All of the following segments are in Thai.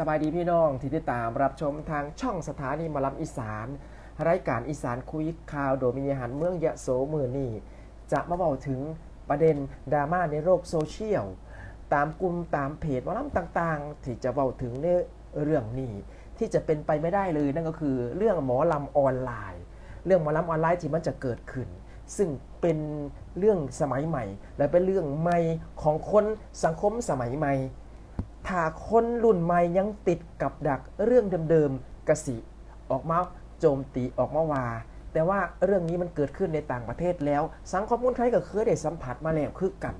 สบายดีพี่น้องที่ติดตามรับชมทางช่องสถานีมอลำอีสาน รายการอีสานคุยข่าวโดยมินิหันเมืองยะโสมือนี่จะมาบอกถึงประเด็นดราม่าในโลกโซเชียล ตามกลุ่มตามเพจมอลำต่างๆ ที่จะเบาถึงในเรื่องนี้ ที่จะเป็นไปไม่ได้เลยนั่นก็คือเรื่องหมอลำออนไลน์ เรื่องหมอลำออนไลน์ที่มันจะเกิดขึ้น ซึ่งเป็นเรื่องสมัยใหม่ และเป็นเรื่องใหม่ของคนสังคมสมัยใหม่ ถ้าคนรุ่นใหม่ยังติดกับดักเรื่องเดิมๆกสิออกมาโจมตีออกมาว่า แต่ว่าเรื่องนี้มันเกิดขึ้นในต่างประเทศแล้ว สังคมคนไทยก็เคยได้สัมผัสมาแล้วคือกัน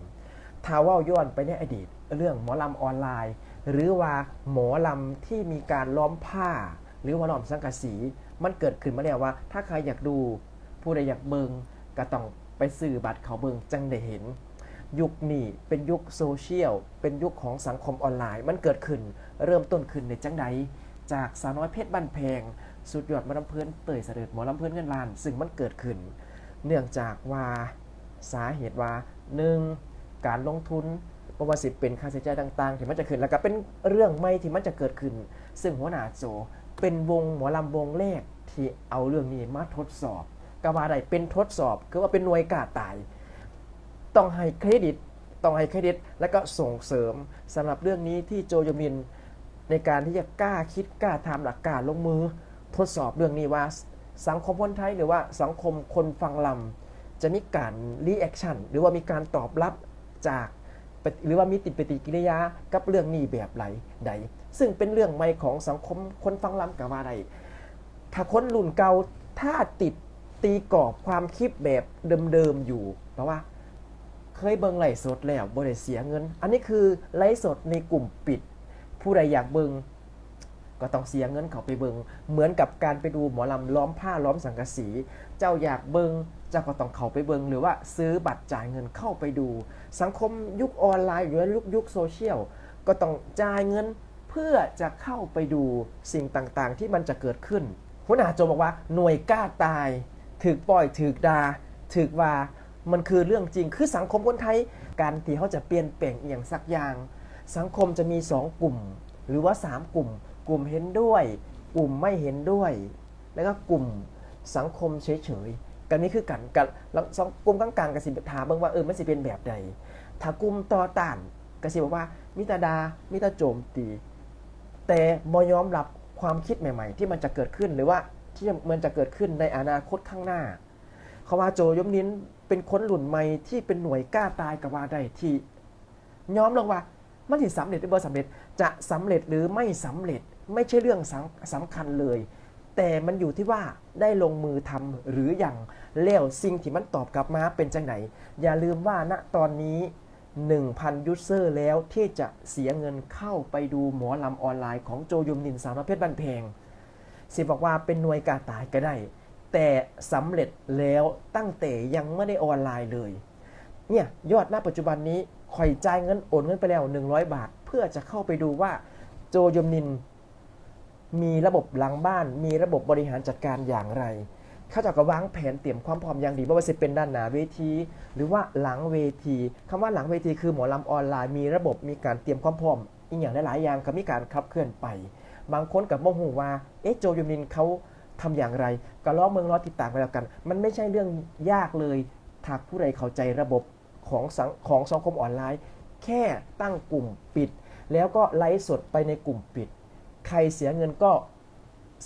ถ้าว่าย้อนไปในอดีต เรื่องหมอลำออนไลน์ หรือว่าหมอลำที่มีการล้อมผ้า หรือว่าล้อมสังกะสี มันเกิดขึ้นมาแล้วว่า ถ้าใครอยากดู ผู้ใดอยากเบิงก็ต้องไปซื้อบัตรเขาเบิงจังได้เห็น ยุคนี้เป็นยุคโซเชียล เป็นยุคของสังคมออนไลน์ มันเกิดขึ้น เริ่มต้นขึ้นในจังใด จากสาวน้อยเพชรบ้านแพง สุดยอดหมอลำเพื่อนเตยเสด็จหมอลำเพื่อนเงินล้าน ซึ่งมันเกิดขึ้น เนื่องจากว่าสาเหตุว่าหนึ่งการลงทุนเพระว่าสิเป็นค่าใช้จ่ายต่างๆที่มันจะขึ้นแล้วก็เป็นเรื่องใหม่ที่มันจะเกิดขึ้น ซึ่งหัวหน้าโจเป็นวงหมอลำวงแรกที่เอาเรื่องนี้มาทดสอบก็ว่าได้เป็นทดสอบคือว่าเป็นหน่วยกาตาย ต้องให้เครดิต ต้องให้เครดิต และก็ส่งเสริมสำหรับเรื่องนี้ที่โจยมิน ในการที่จะกล้าคิดกล้าทำหลักการลงมือ ทดสอบเรื่องนี้ว่าสังคมคนไทยหรือว่าสังคมคนฟังลำจะมีการรีแอคชั่นหรือว่ามีการตอบรับจากหรือว่ามีติดปฏิกิริยากับเรื่องนี้แบบไหนใด ซึ่งเป็นเรื่องใหม่ของสังคมคนฟังลำกับว่าใดถ้าคนรุ่นเก่าถ้าติดตีกรอบความคิดแบบเดิมๆอยู่เพราะว่า เคยเบิ่งไลฟ์สดแล้วบ่ได้เสียเงิน อันนี้คือไลฟ์สดในกลุ่มปิด ผู้ใดอยากเบิ่งก็ต้องเสียเงินเขาไปเบิงเหมือนกับการไปดูหมอลำล้อมผ้าล้อมสังกะสี เจ้าอยากเบิงเจ้าก็ต้องเขาไปเบิงหรือว่าซื้อบัตรจ่ายเงินเข้าไปดู สังคมยุคออนไลน์หรือยุคยุคโซเชียลก็ต้องจ่ายเงินเพื่อจะเข้าไปดูสิ่งต่างๆ ที่มันจะเกิดขึ้นหัวหน้าโจบอกว่าหน่วยกล้าตายถึกปล่อยถึกดาถึกว่า มันคือเรื่องจริง คือสังคมคนไทย การที่เขาจะเปลี่ยนแปลงอย่างสักอย่าง สังคมจะมี 2 กลุ่ม หรือว่า 3 กลุ่ม กลุ่มเห็นด้วย กลุ่มไม่เห็นด้วย แล้วก็กลุ่มสังคมเฉยๆกันนี้คือกันกันแล้วสองกลุ่มกลางๆกสิบถามเบิ่งว่าเออมันสิเป็นแบบใดถ้ากลุ่มต่อต้านกสิบอกว่ามิตรดามิตรโจมตี แต่บยอมรับความคิดใหม่ ๆ ที่มันจะเกิดขึ้นหรือว่าที่มันจะเกิดขึ้นในอนาคตข้างหน้า เขาว่าโจยมนิน เป็นคนหลุ่นใหม่ที่เป็นหน่วยกล้าตายกับว่าได้ที่ยอมลงว่ามันสิสำเร็จหรือบ่สำเร็จจะสำเร็จหรือไม่สำเร็จไม่ใช่เรื่องสำคัญเลย แต่มันอยู่ที่ว่าได้ลงมือทำหรืออยังแล้วสิ่งที่มันตอบกลับมาเป็นจังไหน อย่าลืมว่าณตอนนี้ 1,000 ยูเซอร์แล้วที่จะเสียเงินเข้าไปดูหมอลำออนไลน์ของโจยมนินสาวน้อยเพชรบันเพงสิบอกว่าเป็นหน่วยกล้าตายก็ได้ แต่สำเร็จแล้วตั้งแต่ยังไม่ได้ออนไลน์เลย เนี่ยยอดณปัจจุบันนี้ข่อยจ่ายเงินโอนเงินไปแล้ว 100 บาท เพื่อจะเข้าไปดูว่าโจยมนิน มีระบบหลังบ้าน มีระบบบริหารจัดการอย่างไร เขาจะกวางแผนเตรียมความพร้อมอย่างดีไม่ว่าจะเป็นด้านหน้าเวที หรือว่าหลังเวทีคำว่าหลังเวทีคือหมอลำออนไลน์มีระบบมีการเตรียมความพร้อม อีกอย่างหลายๆอย่างก็มีการขับเคลื่อนไป บางคนกับโมโหว่าเอ๊ะโจยมินเขา ทำอย่างไรก็ลอเมืองรอติดต่ามไปแล้วกัน มันไม่ใช่เรื่องยากเลยถ้าผู้ใดเข้าใจระบบของสังของสังคมออนไลน์ แค่ตั้งกลุ่มปิด แล้วก็ไลฟ์สดไปในกลุ่มปิด ใครเสียเงินก็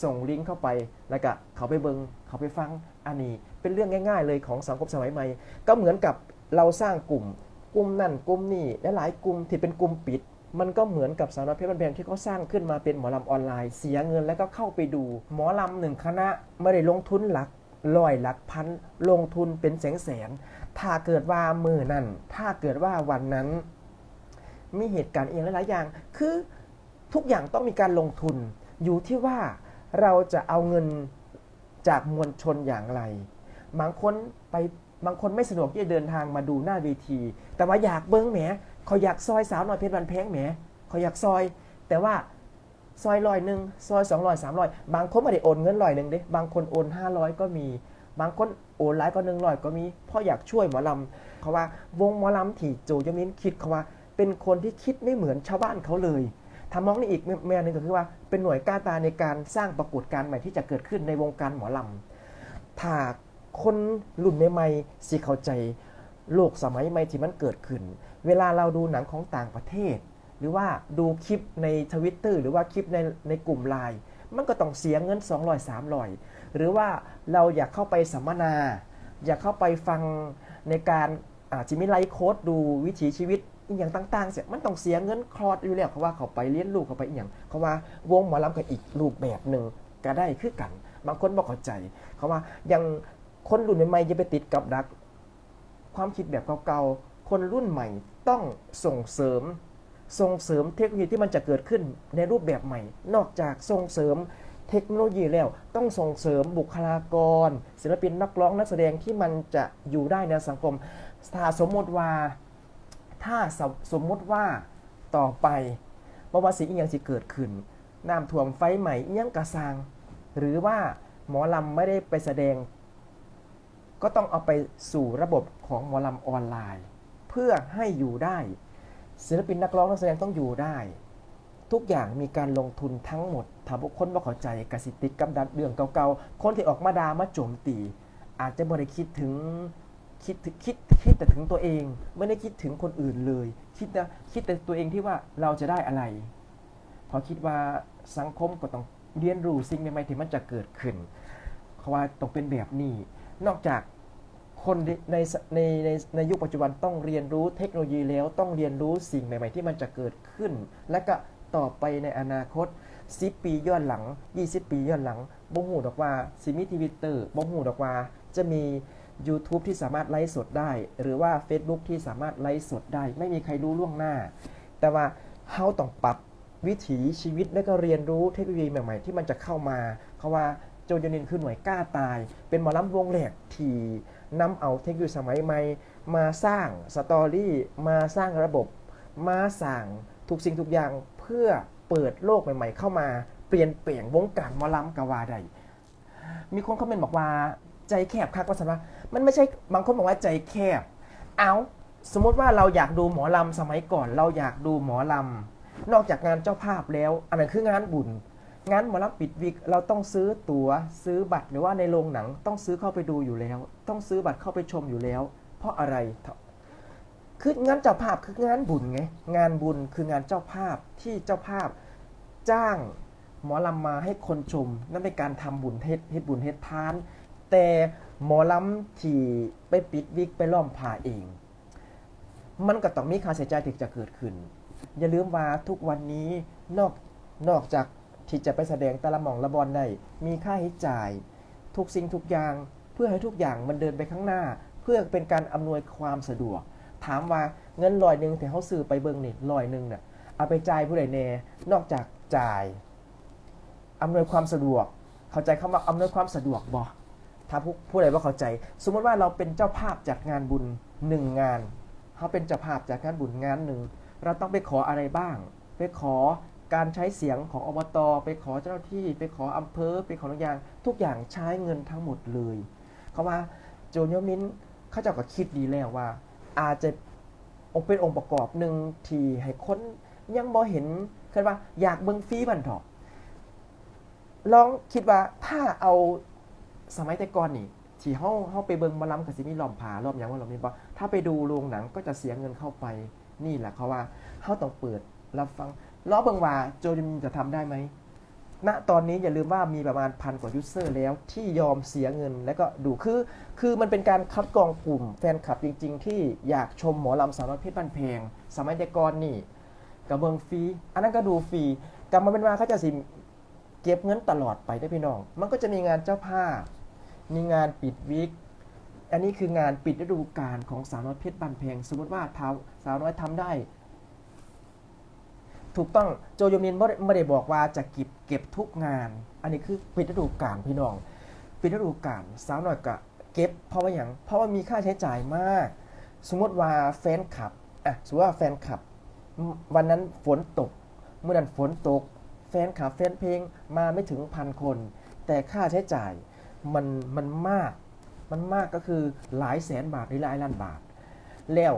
ส่งลิงก์เข้าไปแล้วก็เขาไปเบิงเขาไปฟังอันนี้เป็นเรื่องง่าย ๆ เลยของสังคมสมัยใหม่ ก็เหมือนกับเราสร้างกลุ่ม กลุ่มนั่นกลุ่มนี่และหลายกลุ่มที่เป็นกลุ่มปิด มันก็เหมือนกับสาวน้อยเพชรบันแพงที่เขาสร้างขึ้นมาเป็นหมอลำออนไลน์ เสียเงินแล้วก็เข้าไปดู หมอลำหนึ่งคณะไม่ได้ลงทุนหลักร้อยหลักพันลงทุนเป็นแสนแสนถ้าเกิดว่ามือนั่นถ้าเกิดว่าวันนั้น มีเหตุการณ์เองหลายๆอย่าง คือทุกอย่างต้องมีการลงทุน อยู่ที่ว่าเราจะเอาเงินจากมวลชนอย่างไร บางคนไปบางคนไม่สะดวกที่จะเดินทางมาดูหน้าเวที แต่ว่าอยากเบิ้งแหม เขาอยากซอยสาวหน่อยเพชรบันแพงแหมเขาอยากซอย แต่ว่าซอยร้อยหนึ่งซอยสองร้อยสามร้อยบางคนไม่ได้โอนเงินร้อยหนึ่งเด้บางคนโอนห้าร้อยก็มี บางคนโอนหลายก็หนึ่งร้อยก็มีเพราะอยากช่วยหมอลำเขาว่าวงหมอลำที่โจยมินคิดเขาว่า เป็นคนที่คิดไม่เหมือนชาวบ้านเขาเลยถ้ามองในอีกแม่หนึงก็คือว่าเป็นหน่วยกล้าตาในการสร้างปรากฏการณ์ใหม่ที่จะเกิดขึ้นในวงการหมอลำถ้าคนรุ่นใหม่ๆสิเข้าใจโลกสมัยใหม่ที่มันเกิดขึ้น เวลาเราดูหนังของต่างประเทศ หรือว่าดูคลิปในทวิตเตอร์หรือว่าคลิปในในกลุ่มไลน์มันก็ต้องเสียเงิน 200 300 หรือว่าเราอยากเข้าไปสัมมนา อยากเข้าไปฟังในการอาจิมิไลฟ์โค้ดดูวิถีชีวิตอหย่างต่างๆเสียมันต้องเสียเงินคลอดอยู่แล้วเขาว่าเขาไปเลี้ยงลูกเขาไปอหย่างเขาว่าวงหมอลำกับอีกรูปแบบหนึ่งก็ได้คือกัน บางคนบอกเข้าใจ เขาว่ายังคนรุ่นใหม่ๆจะไปติดกับดัก ความคิดแบบเก่าๆ คนรุ่นใหม่ต้องส่งเสริม ส่งเสริมเทคโนโลยีที่มันจะเกิดขึ้นในรูปแบบใหม่ นอกจากส่งเสริมเทคโนโลยีแล้วต้องส่งเสริมบุคลากร ศิลปินนักร้องนักแสดงที่มันจะอยู่ได้ในสังคม ถ้าสมมติว่า ถ้าสมสมมติว่าต่อไปบว่าสิ่งอย่างที่เกิดขึ้นน้ำท่วมไฟใหม่อิหยังกระซังหรือว่าหมอลำไม่ได้ไปแสดง ก็ต้องเอาไปสู่ระบบของหมอลำออนไลน์ เพื่อให้อยู่ได้ ศิลปินนักร้องนักแสดงต้องอยู่ได้ ทุกอย่างมีการลงทุนทั้งหมดถ้าบุคคลว่าเข้าใจกสิติดกับดันเรื่องเก่าๆ คนที่ออกมาดามาโจมตี อาจจะไม่ได้คิดถึงคิดคิดคิดแต่ถึงตัวเอง ไม่ได้คิดถึงคนอื่นเลย คิดนะคิดแต่ตัวเองที่ว่าเราจะได้อะไร พอคิดว่าสังคมก็ต้องเรียนรู้สิ่งใหม่ๆที่มันจะเกิดขึ้นเขาะว่าต้องเป็นแบบนี้ นอกจาก คนในในในในยุคปัจจุบันต้องเรียนรู้เทคโนโลยีแล้วต้องเรียนรู้สิ่งใหม่ ๆ ที่มันจะเกิดขึ้น และก็ต่อไปในอนาคต 10 ปีย้อนหลัง 20 ปีย้อนหลังบ่หูดอกว่าซิมีทวิตเตอร์บ่หูดอกว่าจะมี YouTube ที่สามารถไลฟ์สดได้ หรือว่า Facebook ที่สามารถไลฟ์สดได้ ไม่มีใครรู้ล่วงหน้า แต่ว่าเฮาต้องปรับวิถีชีวิตและก็เรียนรู้เทคโนโลยีใหม่ ๆ ที่มันจะเข้ามา เขาว่าโจยนินคือหน่วยกล้าตาย เป็นหมอลำวงแหลกที่ นำเอาเทคโนโลยีสมัยใหม่ มาสร้างสตอรี่มาสร้างระบบ มาสั่งทุกสิ่งทุกอย่างเพื่อเปิดโลกใหม่ ๆ เข้ามาเปลี่ยนเปลี่ยนวงการหมอลำกะวาใดมีคนคอมเมนต์บอกว่าใจแคบคักว่าสันว่ามันไม่ใช่บางคนบอกว่าใจแคบ เอาสมมติว่าเราอยากดูหมอลำสมัยก่อน เราอยากดูหมอลำนอกจากงานเจ้าภาพแล้ว อันนั้นคืองานบุญ งานหมอลำปิดวิกเราต้องซื้อตัว๋วซื้อบัตรหรือว่าในโรงหนังต้องซื้อเข้าไปดูอยู่แล้ว ต้องซื้อบัตรเข้าไปชมอยู่แล้ว เพราะอะไรคืองานเจ้าภาพคืองานบุญไงงานบุญคืองานเจ้าภาพที่เจ้าภาพจ้างหมอลำมาให้คนชม นั่นเป็นการทำบุญเฮ็ดเฮ็ดบุญเฮ็ดทาน แต่หมอลำที่ไปปิดวิกไปล้อมผ่าเอง มันก็ต้องมีค่าใช้จ่ายที่จะเกิดขึ้น อย่าลืมว่าทุกวันนี้นอกนอกจาก ที่จะไปแสดงแต่ละหม่องละบอลได้มีค่าใช้จ่าย ทุกสิ่งทุกอย่างเพื่อให้ทุกอย่างมันเดินไปข้างหน้า เพื่อเป็นการอำนวยความสะดวก ถามว่าเงินลอยหนึ่งแต่เขาซื้อไปเบิ่งนี่ลอยหนึ่งเนี่ยเอาไปจ่ายผู้ใดแน่นอกจากจ่ายอำนวยความสะดวก เข้าใจคำว่าอำนวยความสะดวกบ่ถ้าผู้ผู้ใดว่าเข้าใจ สมมติว่าเราเป็นเจ้าภาพจัดงานบุญหนึ่งงานเขาเป็นเจ้าภาพจัดงานบุญงานหนึ่งเราต้องไปขออะไรบ้าง ไปขอ การใช้เสียงของอบต ไปขอเจ้าหน้าที่ ไปขออำเภอ ไปขอทุกอย่าง ทุกอย่างใช้เงินทั้งหมดเลย เขาว่าโจโยมินเขาเจ้าก็คิดดีแล้วว่า อาจจะองเป็นองค์ประกอบหนึ่งที่ให้คนยังบ่เห็นคือว่า อยากเบิ่งฟีบันเถอะลองคิดว่าถ้าเอาสมัยแต่ก่อนนี่ที่เฮาเฮาไปเบิ่งมาล้ำกับสิมีล้อมผาล้อมยังว่าล้อมนี่บ่ถ้าไปดูโรงหนังก็จะเสียเงินเข้าไปนี่แหละเขาว่าเฮาต้องเปิดรับฟัง ล้อเบิงว่าโจจิมจะทำได้ไหมณตอนนี้อย่าลืมว่ามีประมาณพันกว่ายูเซอร์แล้วที่ยอมเสียเงิน แล้วก็ดูคือ คือมันเป็นการคัดกรองกลุ่มแฟนคลับจริง ๆ ที่อยากชมหมอลำสาวน้อยเพชรบ้านแพงสมัยแต่ก่อนนี่กับเบิงฟรีอันนั้นก็ดูฟรีกลับมาเป็นว่าเขาจะสิเก็บเงินตลอดไปได้พี่น้อง มันก็จะมีงานเจ้าภาพ มีงานปิดวิก อันนี้คืองานปิดฤดูกาลของสาวน้อยเพชรบ้านแพงสมมติว่าเท้าสาวน้อยทำได้ ถูกต้องโจโยมินไม่ได้บอกว่าจะเก็บเก็บทุกงาน อันนี้คือปิดฤดูกาลพี่น้องปิดฤดูกาลสาวหน่อยกะเก็บเพราะว่าอย่างเพราะว่ามีค่าใช้จ่ายมาก สมมติว่าแฟนคลับอะสมมติว่าแฟนคลับ วันนั้นฝนตก เมื่อนั้นฝนตก แฟนคลับแฟนเพลงมาไม่ถึงพันคน แต่ค่าใช้จ่ายมันมันมาก มันมากก็คือหลายแสนบาทหรือหลายล้านบาท แล้ว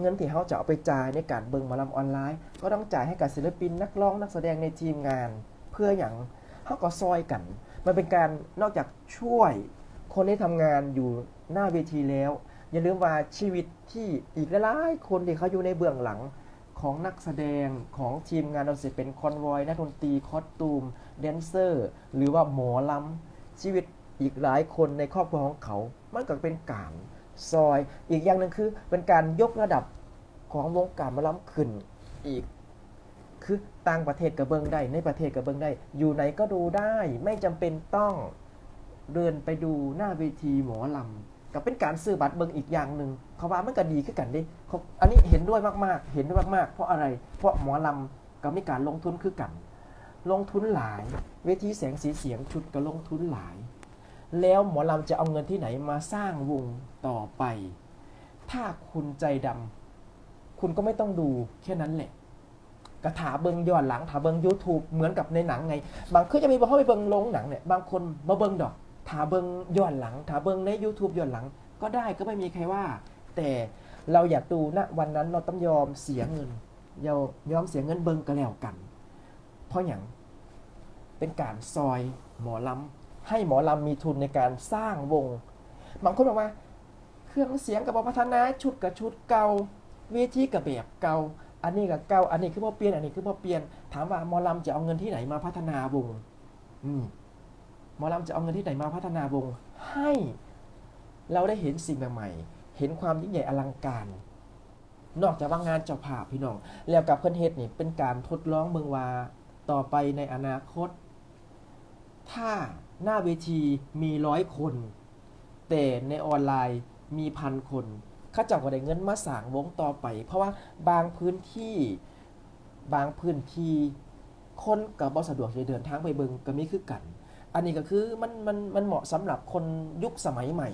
เงินที่เขาจะเอาไปจ่ายในการเบิ่งหมอลำออนไลน์ ก็ต้องจ่ายให้กับศิลปินนักร้องนักแสดงในทีมงาน เพื่ออย่างเขาก็ซอยกัน มันเป็นการนอกจากช่วยคนที่ทำงานอยู่หน้าเวทีแล้ว อย่าลืมว่าชีวิตที่อีกหลายคนที่เขาอยู่ในเบื้องหลังของนักแสดงของทีมงานเราเสียเป็นคอนวอยนักดนตรีคอสตูมแดนเซอร์ หรือว่าหมอลำชีวิตอีกหลายคนในครอบครัวของเขา มันก็เป็นการ ซอย อีกอย่างหนึ่งคือเป็นการยกระดับของวงการมอลำขึ้นอีก คือต่างประเทศกับเบิงได้ ในประเทศกับเบิงได้ อยู่ไหนก็ดูได้ ไม่จำเป็นต้องเดินไปดูหน้าเวทีหมอลำกับเป็นการซื้อบัตรเบิงอีกอย่างหนึ่งเขาว่ามันก็ดีขึ้นกันดิเขาอันนี้เห็นด้วยมากๆ เห็นด้วยมากๆ เพราะอะไร เพราะหมอลำกับมีการลงทุนคือกัน ลงทุนหลาย เวทีแสงสีเสียงชุดก็ลงทุนหลาย แล้วหมอลำจะเอาเงินที่ไหนมาสร้างวงต่อไป ถ้าคุณใจดำคุณก็ไม่ต้องดูแค่นั้นแหละกระถาเบิงย้อนหลังถาเบิง YouTube เหมือนกับในหนังไง บางคือจะมีบอกเขาไปเบิงลงหนังเนี่ยบางคนมาเบิงดอกถาเบิงย้อนหลังถาเบิงใน YouTube ย้อนหลัง ก็ได้ก็ไม่มีใครว่า แต่เราอยากดูณวันนั้นเราต้องยอมเสียเงินยอมยอมเสียเงินเบิงก็แล้วกัน เพราะอย่างเป็นการซอยหมอลำ ให้หมอลำมีทุนในการสร้างวง บางคนบอกว่า เครื่องเสียงกับบพัฒนาชุดกับชุดเก่าเวทีกับแบบเก่า อันนี้กับเก่า อันนี้คือพอเปลี่ยน อันนี้คือพอเปลี่ยน ถามว่าหมอลำจะเอาเงินที่ไหนมาพัฒนาวง อืมหมอลำจะเอาเงินที่ไหนมาพัฒนาวง ให้ เราได้เห็นสิ่งใหม่ๆ เห็นความยิ่งใหญ่อลังการ นอกจากว่างานเจ้าภาพพี่น้อง แล้วกับเพื่อนเฮ็ดนี่เป็นการทดลองเมืองว่าต่อไปในอนาคต ถ้าหน้าเวทีมีร้อยคน แต่ในออนไลน์มีพันคนข้าเจ้าก็ได้เงินมาสร้างวงต่อไป เพราะว่าบางพื้นที่บางพื้นที่คนกับบสะดวกจะเดินทางไปเบิงก็มีคือกัน อันนี้ก็คือมันมันมันเหมาะสำหรับคนยุคสมัยใหม่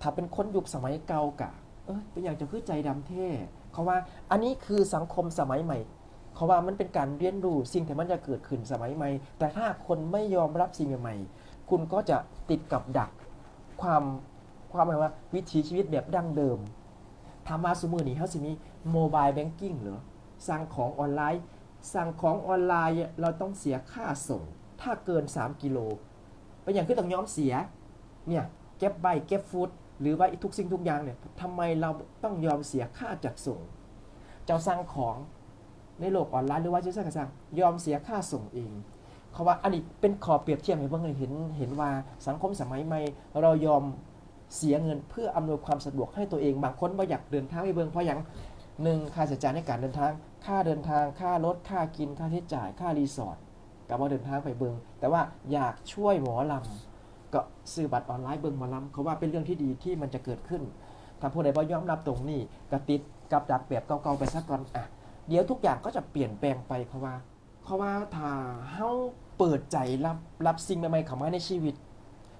ถ้าเป็นคนยุคสมัยเก่ากะเออเป็นอย่างจะคือใจดำเท่เขาว่าอันนี้คือสังคมสมัยใหม่เขาว่ามันเป็นการเรียนรู้สิ่งที่มันจะเกิดขึ้นสมัยใหม่ แต่ถ้าคนไม่ยอมรับสิ่งใหม่ คุณก็จะติดกับดักความความหมายว่าวิถีชีวิตแบบดั้งเดิมทำมาสมือนี้เขาสิมีโมบายแบงกิ้งเหรอสั่งของออนไลน์ สั่งของออนไลน์เราต้องเสียค่าส่ง ถ้าเกิน 3 กิโลเป็นอย่างที่ต้องย้อมเสียเนี่ยเก็บใบเก็บฟูดหรือว่าทุกสิ่งทุกอย่างเนี่ยทำไมเราต้องยอมเสียค่าจัดส่ง เจ้าสั่งของในโลกออนไลน์หรือว่าเจ้าสั่งสั่งยอมเสียค่าส่งเอง เขาว่าอันนี้เป็นขอเปรียบเทียบให้เพื่อนเห็นเห็นว่าสังคมสมัยใหม่เรายอมเสียเงินเพื่ออำนวยความสะดวกให้ตัวเองบางคนว่าอยากเดินทางไปเบิงเพราะอย่างหนึ่งค่าใช้จ่ายในการเดินทาง ค่าเดินทาง ค่ารถ ค่ากิน ค่าใช้จ่าย ค่ารีสอร์ทกับว่าเดินทางไปเบิง แต่ว่าอยากช่วยหมอลำ ก็ซื้อบัตรออนไลน์เบิงหมอลำเขาว่าเป็นเรื่องที่ดีที่มันจะเกิดขึ้น ถ้าผู้ใดบ่ยอมรับตรงนี้ก็ติดกับดักแบบเก่าๆไปซะก่อนอะ เดี๋ยวทุกอย่างก็จะเปลี่ยนแปลงไปเพราะว่า เพราะว่าถ้าเฮาเปิดใจรับรับสิ่งใหม่ๆเข้ามาในชีวิต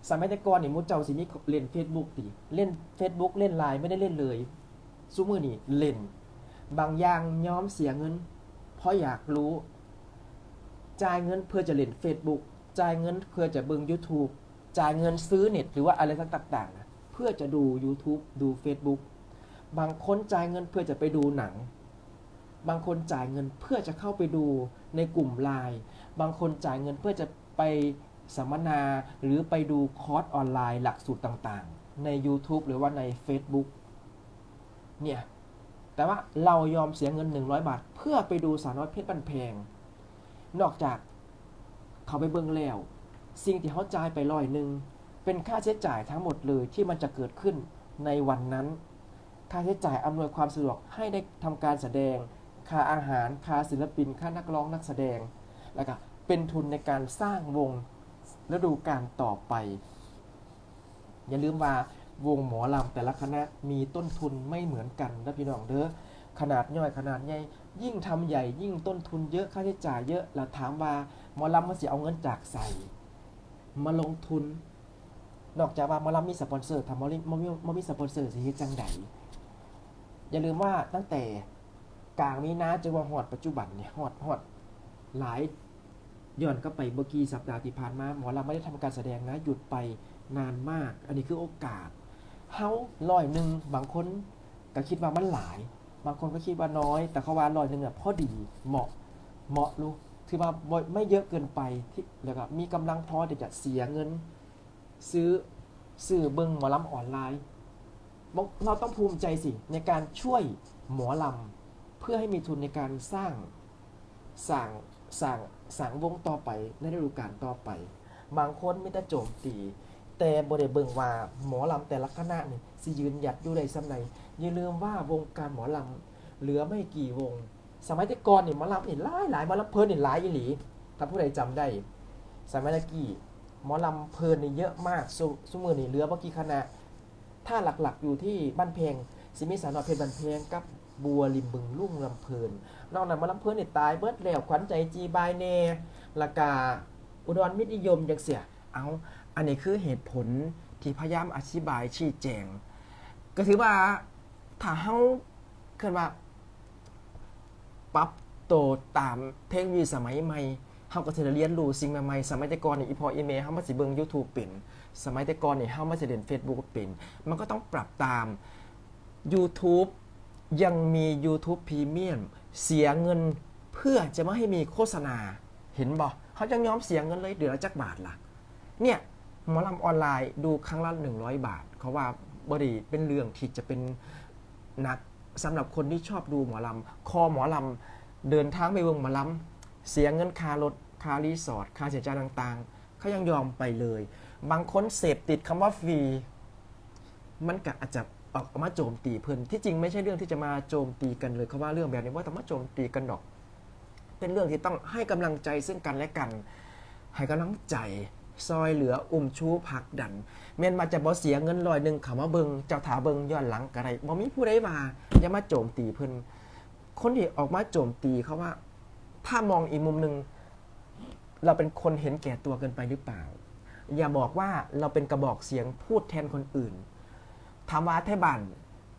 สมัยแต่ก่อนนี่มุดเจ้าสิมีเล่น Facebook ติเล่น Facebook เล่นไลน์ไม่ได้เล่นเลยซุมือนี่เล่น บางอย่างยอมเสียเงิน เพราะอยากรู้จ่ายเงินเพื่อจะเล่น Facebook จ่ายเงินเพื่อจะเบิ่ง YouTube จ่ายเงินซื้อเน็ตหรือว่าอะไรต่างๆนะเพื่อจะดู YouTube ดู Facebook บางคนจ่ายเงินเพื่อจะไปดูหนัง บางคนจ่ายเงินเพื่อจะเข้าไปดูในกลุ่มไลน์บางคนจ่ายเงินเพื่อจะไปสัมมนาหรือไปดูคอร์สออนไลน์หลักสูตรต่างๆ ใน YouTube หรือว่าใน Facebook เนี่ย แต่ว่าเรายอมเสียเงิน 100 บาท เพื่อไปดูสาวน้อยเพชรบันแพง นอกจากเขาไปเบิ่งแล้ว สิ่งที่เขาจ่ายไปร้อยหนึ่งเป็นค่าใช้จ่ายทั้งหมดเลยที่มันจะเกิดขึ้นในวันนั้น ค่าใช้จ่ายอำนวยความสะดวกให้ได้ทำการแสดง ค่าอาหาร ค่าศิลปิน ค่านักร้องนักแสดง แล้วก็เป็นทุนในการสร้างวงฤดูการต่อไป อย่าลืมว่าวงหมอลำแต่ละคณะมีต้นทุนไม่เหมือนกันนะพี่น้องเด้อ ขนาดย่อยขนาดใหญ่ ยิ่งทำใหญ่ยิ่งต้นทุนเยอะค่าใช้จ่ายเยอะแล้วถามว่าหมอลำมันสิเอาเงินจากใส่ มาลงทุน นอกจากว่าหมอลำมีสปอนเซอร์ทำมอลิมมมมีสปอนเซอร์สิเฮ็ดจังใดอย่าลืมว่าตั้งแต่ กลางมีนาจนว่าฮอดปัจจุบันเนี่ยฮอดฮอดหลายย้อนกลับไปเมื่อกี้สัปดาห์ที่ผ่านมาหมอลำไม่ได้ทำการแสดงนะหยุดไปนานมาก อันนี้คือโอกาสเฮาร้อยหนึ่งบางคนก็คิดว่ามันหลาย บางคนก็คิดว่าน้อย แต่เขาว่าร้อยหนึ่งอะพอดีเหมาะเหมาะลูกถือว่าไม่เยอะเกินไปที่แล้วก็มีกำลังพอที่จะเสียเงิน ซื้อซื้อเบิงหมอลำออนไลน์เราต้องภูมิใจสิในการช่วยหมอลำ เพื่อให้มีทุนในการสร้างสร้างสร้างสร้างวงต่อไปในฤดูกาลต่อไปบางคนไม่ได้โจมตี แต่บริเบิงว่าหมอลำแต่ละคณะนี่สิยืนหยัดอยู่ในสำไนอย่าลืมว่าวงการหมอลำเหลือไม่กี่วง สมัยแต่ก่อนนี่หมอลำนี่หลายหลายหมอลำเพลินนี่หลายอีหลีถ้าผู้ใดจำได้ สมัยตะกี้หมอลำเพลินนี่เยอะมากสสมือนี่เหลือบ่กี่คณะ ถ้าหลักๆอยู่ที่บ้านเพลงสิมีสาวน้อยเพชรบ้านเพลงกับ บัวริมบึงลุ่งลำเพลินนอกนั้นมาลำเพลินเนี่ยตายเบิดแล้วขวัญใจจีบายเนละกาอุดรมิตรนิยมจังเสียเอาอันนี้คือเหตุผลที่พยายามอธิบายชี้แจงก็ถือว่าถ้าเฮาเกิดว่าปรับโตตามเทคโนโลยีสมัยใหม่เฮาก็จะเรียนรู้สิ่งใหม่ๆสมัยแต่ก่อนนี่อีพออีเมลเฮามาสิเบิ่ง YouTube เป็นสมัยแต่ก่อนนี่เฮามาสิเล่น Facebook เป็น มันก็ต้องปรับตาม YouTube ยังมี YouTube Premium เสียเงินเพื่อจะไม่ให้มีโฆษณา เห็นบ่เขายังยอมเสียเงินเลยเดือนละจักบาทล่ะ เนี่ยหมอลำออนไลน์ดูครั้งละ 100 บาท เขาว่าบริเป็นเรื่องที่จะเป็นนักสำหรับคนที่ชอบดูหมอลำ คอหมอลำ เดินทางไปวงหมอลำ เสียเงินค่ารถค่ารีสอร์ทค่าเสียจ่ายต่างๆเขายังยอมไปเลย บางคนเสพติดคำว่าฟรี มันก็อาจจะ ออกมาโจมตีเพิ่นที่จริงไม่ใช่เรื่องที่จะมาโจมตีกันเลยเขาว่าเรื่องแบบนี้ว่าต้องมาโจมตีกันดอก เป็นเรื่องที่ต้องให้กำลังใจซึ่งกันและกัน ให้กำลังใจซอยเหลืออุ่มชูผักดันแม่นมาจะบ่เสียเงินลอยหนึ่งเขามาเบิงเจ้าถาเบิงย้อนหลังกะไรบ่มีผู้ใดมาอย่ามาโจมตีเพิ่นคนที่ออกมาโจมตีเขาว่า ถ้ามองอีกมุมหนึ่งเราเป็นคนเห็นแก่ตัวเกินไปหรือเปล่า อย่าบอกว่าเราเป็นกระบอกเสียงพูดแทนคนอื่น ถามว่าไทยบ้าน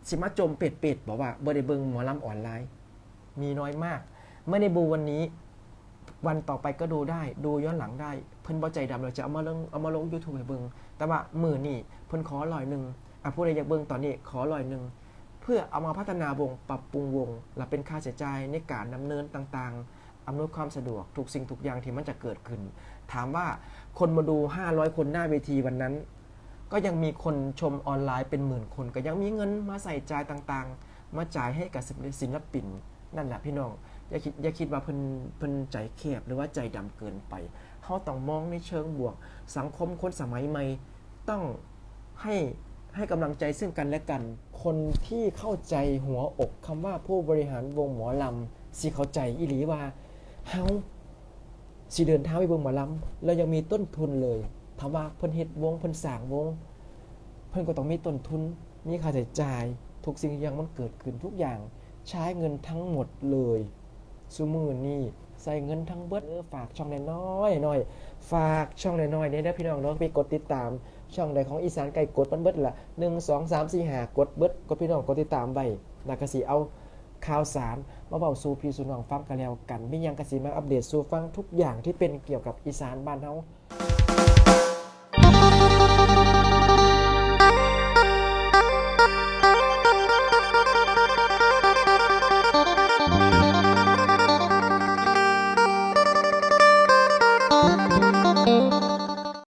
สิมาจมเป็ดเป็ดๆบอกว่าบ่ได้เบิงหมอลำออนไลน์ มีน้อยมากเมื่อในบูวันนี้วันต่อไปก็ดูได้ดูย้อนหลังได้ เพิ่นบ่ใจดำเราจะเอามาลงเอามาลง YouTube ให้เบิงแต่ว่ามือนี่เพิ่นขอลอยหนึ่งอะผู้ใดอยากเบิงตอนนี้ขอลอยหนึ่งเพื่อเอามาพัฒนาวงปรับปรุงวง และเป็นค่าใช้จ่ายในการดำเนินต่างๆอำนวยความสะดวกทุกสิ่งทุกอย่างที่มันจะเกิดขึ้น ถามว่าคนมาดู 500 คนหน้าเวทีวันนั้น ก็ยังมีคนชมออนไลน์เป็นหมื่นคน ก็ยังมีเงินมาใส่จ่ายต่างๆ มาจ่ายให้กับศิลปินนั่นแหละพี่น้องอย่าคิดอย่าคิดว่าเพิ่นเพิ่นใจแคบหรือว่าใจดำเกินไปเขาต้องมองในเชิงบวก สังคมคนสมัยใหม่ต้องให้ให้กำลังใจซึ่งกันและกัน คนที่เข้าใจหัวอกคำว่าผู้บริหารวงหมอลำสิเข้าใจอีหลีว่าเฮาสิเดินเท้าไปเบิ่งหมอลำแล้วยังมีต้นทุนเลย ถามว่าเพิ่นเฮ็ดวงเพิ่นสร้างวง เพิ่นก็ต้องมีต้นทุน มีค่าใช้จ่าย ทุกสิ่งอย่างมันเกิดขึ้นทุกอย่างใช้เงินทั้งหมดเลยซุมือนี่ใส่เงินทั้งเบิดเออฝากช่องน้อยๆหน่อย ฝากช่องน้อยๆเนี่ยนะพี่น้องเนาะไปกดติดตาม ช่องใดของอีสานไก่กดมันเบิดละหนึ่งสองสามสี่ห้ากดเบิดกดพี่น้องกดติดตามไว้แล้วก็สิเอาข่าวสารมาเบาสู่พี่สู่น้องฟังกันแล้วกันมีหยังกสิมาอัปเดตสู่ฟังทุกอย่างที่เป็นเกี่ยวกับอีสานบ้านเฮา